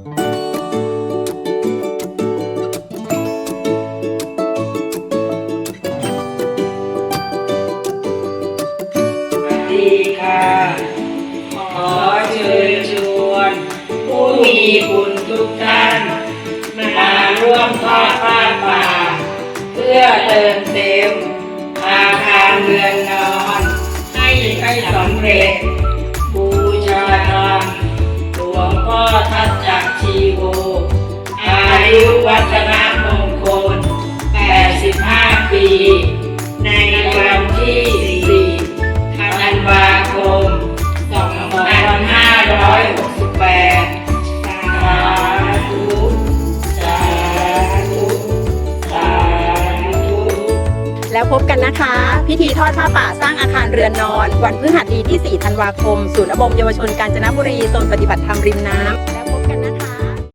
สวัสดีค่ะ ขอเชิญชวน ผู้มีบุญทุกท่าน มาร่วมทอดผ้าป่า เพื่อเติมเต็มอาคารเรือนนอน ให้ให้สำเร็จ แล้วพบกันนะคะ พิธีทอดผ้าป่าสร้างอาคารเรือนนอน วันพฤหัสดีที่ 4 ธันวาคม ศูนย์อบรมเยาวชนกาญจนบุรีโซนปฏิบัติธรรมริมน้ำ